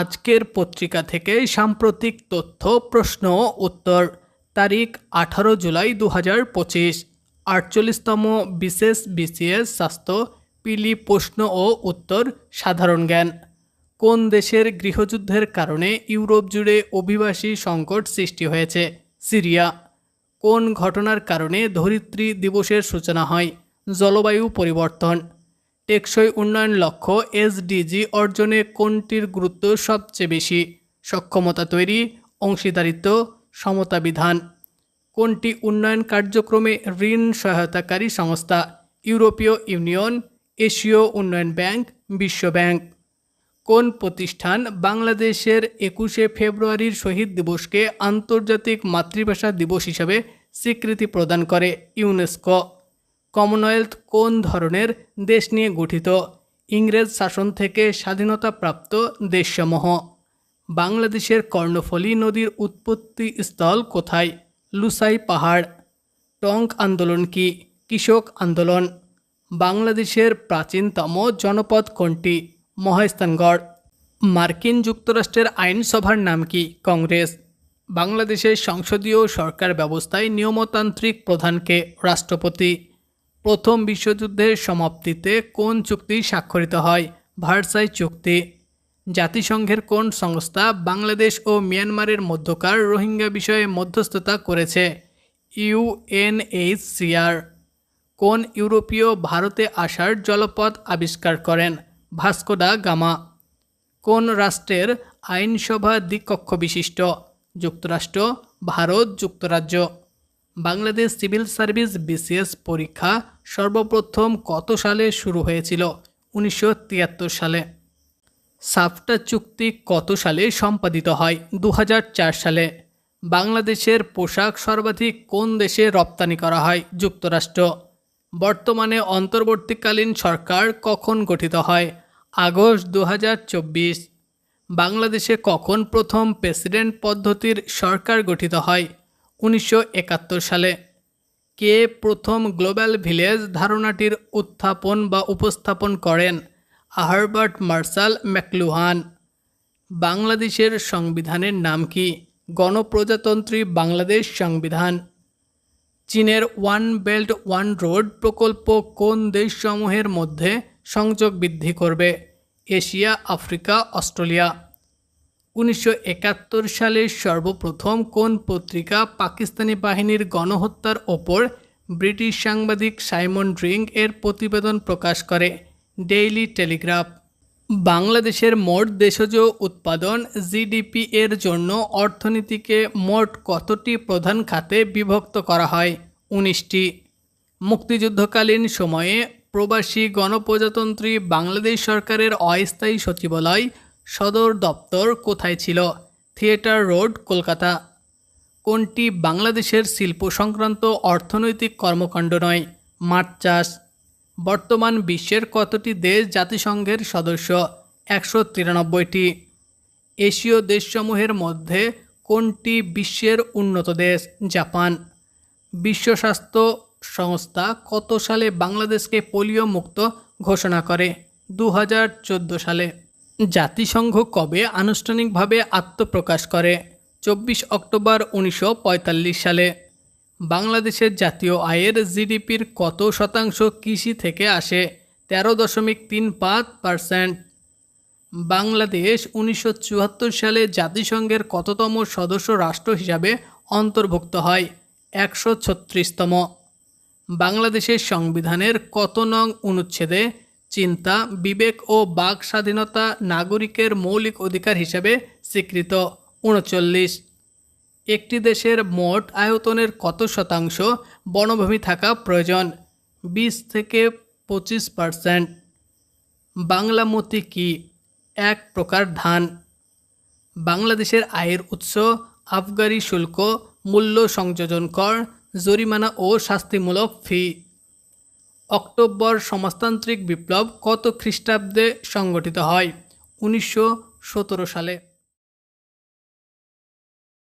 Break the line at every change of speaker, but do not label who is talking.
আজকের পত্রিকা থেকে সাম্প্রতিক তথ্য, প্রশ্ন, উত্তর। তারিখ, আঠারো জুলাই দু হাজার পঁচিশ। আটচল্লিশতম বিশেষ বিসিএস স্বাস্থ্য, পিলি প্রশ্ন ও উত্তর, সাধারণ জ্ঞান। কোন দেশের গৃহযুদ্ধের কারণে ইউরোপ জুড়ে অভিবাসী সংকট সৃষ্টি হয়েছে? সিরিয়া। কোন ঘটনার কারণে ধরিত্রী দিবসের সূচনা হয়? জলবায়ু পরিবর্তন। টেকসই উন্নয়ন লক্ষ্য এসডিজি অর্জনে কোনটির গুরুত্ব সবচেয়ে বেশি? সক্ষমতা তৈরি, অংশীদারিত্ব, সমতা বিধান। কোনটি উন্নয়ন কার্যক্রমে ঋণ সহায়তাকারী সংস্থা? ইউরোপীয় ইউনিয়ন, এশীয় উন্নয়ন ব্যাংক, বিশ্ব ব্যাংক। কোন প্রতিষ্ঠান বাংলাদেশের একুশে ফেব্রুয়ারির শহীদ দিবসকে আন্তর্জাতিক মাতৃভাষা দিবস হিসাবে স্বীকৃতি প্রদান করে? ইউনেস্কো। কমনওয়েলথ কোন ধরনের দেশ নিয়ে গঠিত? ইংরেজ শাসন থেকে স্বাধীনতাপ্রাপ্ত দেশসমূহ। বাংলাদেশের কর্ণফলী নদীর উৎপত্তি স্থল কোথায়? লুসাই পাহাড়। টঙ্ক আন্দোলন কি? কৃষক আন্দোলন। বাংলাদেশের প্রাচীনতম জনপদ কোনটি? মহেস্তানগড় মার্কিন যুক্তরাষ্ট্রের আইনসভার নাম কি? কংগ্রেস। বাংলাদেশের সংসদীয় সরকার ব্যবস্থায় নিয়মতান্ত্রিক প্রধানকে? রাষ্ট্রপতি। প্রথম বিশ্বযুদ্ধের সমাপ্তিতে কোন চুক্তি স্বাক্ষরিত হয়? ভার্সাই চুক্তি। জাতিসংঘের কোন সংস্থা বাংলাদেশ ও মিয়ানমারের মধ্যকার রোহিঙ্গা বিষয়ে মধ্যস্থতা করেছে? ইউএনএইচসিআর কোন ইউরোপীয় ভারতে আসার জলপথ আবিষ্কার করেন? Vasco da Gama. কোন রাষ্ট্রের আইনসভা দ্বিকক্ষ বিশিষ্ট যুক্তরাষ্ট্র, ভারত, যুক্তরাজ্য। বাংলাদেশ সিভিল সার্ভিস বিসিএস পরীক্ষা সর্বপ্রথম কত সালে শুরু হয়েছিল? উনিশশো তিয়াত্তর সালে। সাফটা চুক্তি কত সালে সম্পাদিত হয়? দু হাজার চার সালে। বাংলাদেশের পোশাক সর্বাধিক কোন দেশে রপ্তানি করা হয়? যুক্তরাষ্ট্র। বর্তমানে অন্তর্বর্তীকালীন সরকার কখন গঠিত হয়? আগস্ট দু হাজার চব্বিশ। বাংলাদেশে কখন প্রথম প্রেসিডেন্ট পদ্ধতির সরকার গঠিত হয়? উনিশশো একাত্তর সালে কে প্রথম গ্লোবাল ভিলেজ ধারণাটির উত্থাপন বা উপস্থাপন করেন হার্বার্ট মার্শাল ম্যাকলুহান। বাংলাদেশের সংবিধানের নাম কি? গণপ্রজাতন্ত্রী বাংলাদেশ সংবিধান। চীনের ওয়ান বেল্ট, ওয়ান রোড প্রকল্প কোন দেশসমূহের মধ্যে সংযোগ বৃদ্ধি করবে? Asia, Africa, Australia. উনিশশো একাত্তর সালে সর্বপ্রথম কোন পত্রিকা পাকিস্তানি বাহিনীর গণহত্যার ওপর ব্রিটিশ সাংবাদিক সাইমন ড্রিং এর প্রতিবেদন প্রকাশ করে? Daily Telegraph. বাংলাদেশের মোট দেশজ উৎপাদন জিডিপি এর জন্য অর্থনীতিকে মোট কতটি প্রধান খাতে বিভক্ত করা হয়? উনিশটি। মুক্তিযুদ্ধকালীন সময়ে প্রবাসী গণপ্রজাতন্ত্রী বাংলাদেশ সরকারের অস্থায়ী সচিবালয় সদর দপ্তর কোথায় ছিল? Theatre Road, Kolkata. কোনটি বাংলাদেশের শিল্প সংক্রান্ত অর্থনৈতিক কর্মকাণ্ড নয়? মাছ চাষ। বর্তমান বিশ্বের কতটি দেশ জাতিসংঘের সদস্য? একশো তিরানব্বইটি। এশীয় দেশসমূহের মধ্যে কোনটি বিশ্বের উন্নত দেশ? জাপান। বিশ্ব স্বাস্থ্য সংস্থা কত সালে বাংলাদেশকে পোলিও মুক্ত ঘোষণা করে? দু হাজার চোদ্দ সালে। জাতিসংঘ কবে আনুষ্ঠানিকভাবে আত্মপ্রকাশ করে? চব্বিশ অক্টোবর উনিশশো পঁয়তাল্লিশ সালে। বাংলাদেশের জাতীয় আয়ের জিডিপির কত শতাংশ কৃষি থেকে আসে? তেরো দশমিক তিন পাঁচ পারসেন্ট। বাংলাদেশ উনিশশো চুয়াত্তর সালে জাতিসংঘের কততম সদস্য রাষ্ট্র হিসাবে অন্তর্ভুক্ত হয়? একশো ছত্রিশতম। বাংলাদেশের সংবিধানের কত নং অনুচ্ছেদে চিন্তা, বিবেক ও বাক স্বাধীনতা নাগরিকের মৌলিক অধিকার হিসেবে স্বীকৃত। উনচল্লিশ। একটি দেশের মোট আয়তনের কত শতাংশ বনভূমি থাকা প্রয়োজন? বিশ থেকে পঁচিশ পারসেন্ট। বাংলামতি কি? এক প্রকার ধান। বাংলাদেশের আয়ের উৎস আবগারি শুল্ক, মূল্য সংযোজন কর, জরিমানা ও শাস্তিমূলক ফি। অক্টোবর সমাজতান্ত্রিক বিপ্লব কত খ্রিস্টাব্দে সংগঠিত হয়? উনিশশো সতেরো সালে।